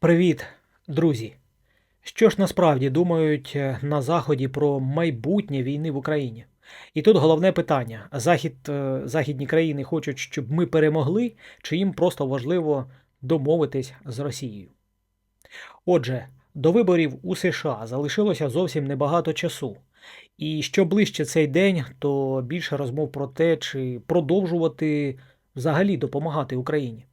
Привіт, друзі! Що ж насправді думають е, на Заході про майбутнє війни в Україні? І тут головне питання: Захід, е, західні країни хочуть, щоб ми перемогли, чи їм просто важливо домовитись з Росією? Отже, до виборів у США залишилося зовсім небагато часу. І що ближче цей день, то більше розмов про те, чи продовжувати взагалі допомагати Україні.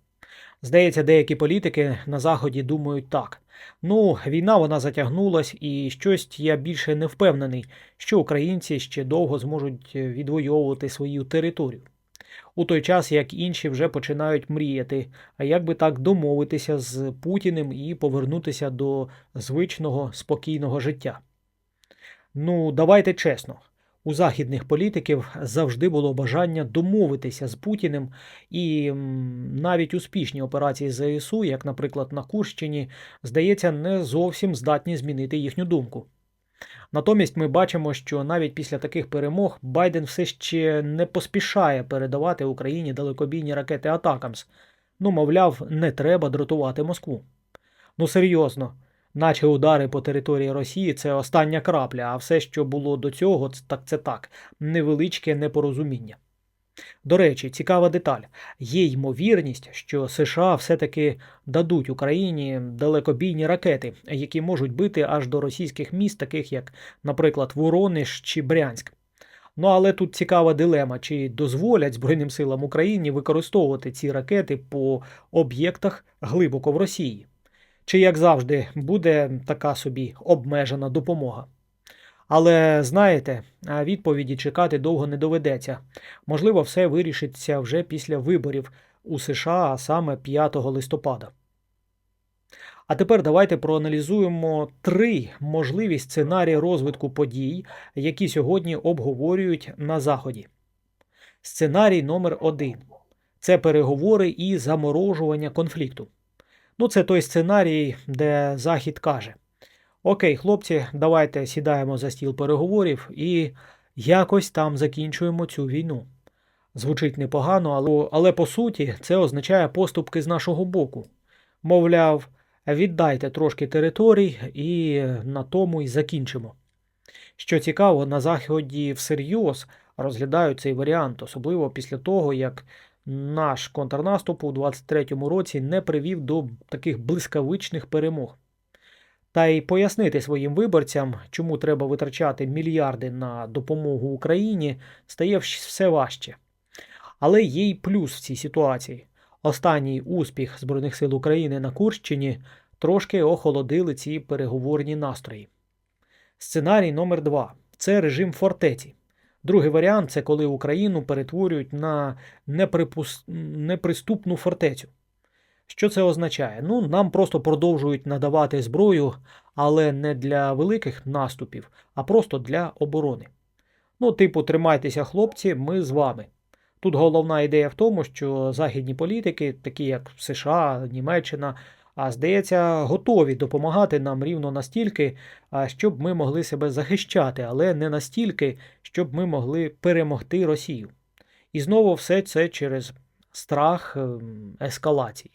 Здається, деякі політики на Заході думають так. Ну, війна вона затягнулась, і щось я більше не впевнений, що українці ще довго зможуть відвоювати свою територію. У той час як інші вже починають мріяти, а як би так домовитися з Путіним і повернутися до звичного спокійного життя. Ну, давайте чесно. У західних політиків завжди було бажання домовитися з Путіним, і навіть успішні операції ЗСУ, як, наприклад, на Курщині, здається, не зовсім здатні змінити їхню думку. Натомість ми бачимо, що навіть після таких перемог Байден все ще не поспішає передавати Україні далекобійні ракети Атакамс. Ну, мовляв, не треба дратувати Москву. Ну серйозно, наче удари по території Росії це остання крапля, а все, що було до цього, так це так, невеличке непорозуміння. До речі, цікава деталь. Є ймовірність, що США все-таки дадуть Україні далекобійні ракети, які можуть бити аж до російських міст, таких як, наприклад, Воронеж чи Брянськ. Ну але тут цікава дилема, чи дозволять Збройним силам України використовувати ці ракети по об'єктах глибоко в Росії. Чи, як завжди, буде така собі обмежена допомога. Але знаєте, відповіді чекати довго не доведеться. Можливо, все вирішиться вже після виборів у США, а саме 5 листопада. А тепер давайте проаналізуємо три можливі сценарії розвитку подій, які сьогодні обговорюють на Заході. Сценарій номер один це переговори і заморожування конфлікту. Ну, це той сценарій, де Захід каже: Окей, хлопці, давайте сідаємо за стіл переговорів і якось там закінчуємо цю війну. Звучить непогано, але, але по суті це означає поступки з нашого боку. Мовляв, віддайте трошки територій і на тому й закінчимо. Що цікаво, на Заході всерйоз розглядають цей варіант, особливо після того, як наш контрнаступ у 23-му році не привів до таких блискавичних перемог. Та й пояснити своїм виборцям, чому треба витрачати мільярди на допомогу Україні, стає все важче. Але є й плюс в цій ситуації. Останній успіх Збройних сил України на Курщині трошки охолодили ці переговорні настрої. Сценарій номер 2 це режим фортеці. Другий варіант це коли Україну перетворюють на неприпус... неприступну фортецю. Що це означає? Ну, нам просто продовжують надавати зброю, але не для великих наступів, а просто для оборони. Ну, типу, тримайтеся, хлопці, ми з вами. Тут головна ідея в тому, що західні політики, такі як США, Німеччина, а здається, готові допомагати нам рівно настільки, щоб ми могли себе захищати, але не настільки, щоб ми могли перемогти Росію. І знову все це через страх ем, ескалації.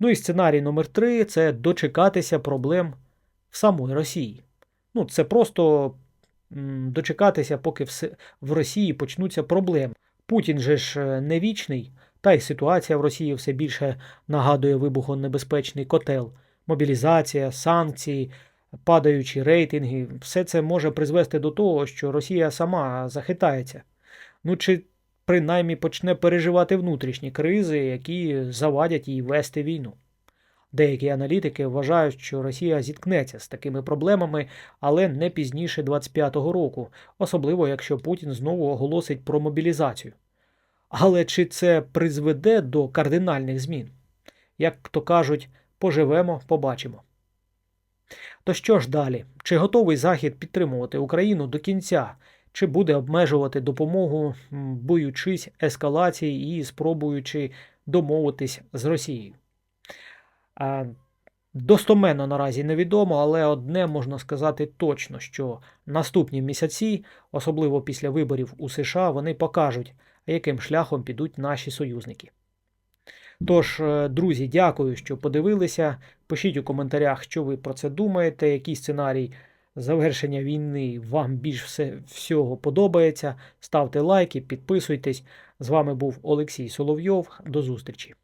Ну і сценарій номер три це дочекатися проблем в самої Росії. Ну, це просто дочекатися, поки в Росії почнуться проблеми. Путін же ж е, не вічний, та й ситуація в Росії все більше нагадує вибухонебезпечний котел, мобілізація, санкції, падаючі рейтинги. Все це може призвести до того, що Росія сама захитається. Ну чи принаймні почне переживати внутрішні кризи, які завадять їй вести війну. Деякі аналітики вважають, що Росія зіткнеться з такими проблемами, але не пізніше 25-го року, особливо якщо Путін знову оголосить про мобілізацію. Але чи це призведе до кардинальних змін? Як то кажуть, поживемо, побачимо. То що ж далі? Чи готовий Захід підтримувати Україну до кінця, чи буде обмежувати допомогу, боючись ескалації і спробуючи домовитись з Росією? Достоменно наразі невідомо, але одне можна сказати точно, що наступні місяці, особливо після виборів у США, вони покажуть, яким шляхом підуть наші союзники. Тож, е, друзі, дякую, що подивилися. Пишіть у коментарях, що ви про це думаєте, який сценарій завершення війни вам більш все, всього подобається. Ставте лайки, підписуйтесь. З вами був Олексій Соловйов. До зустрічі.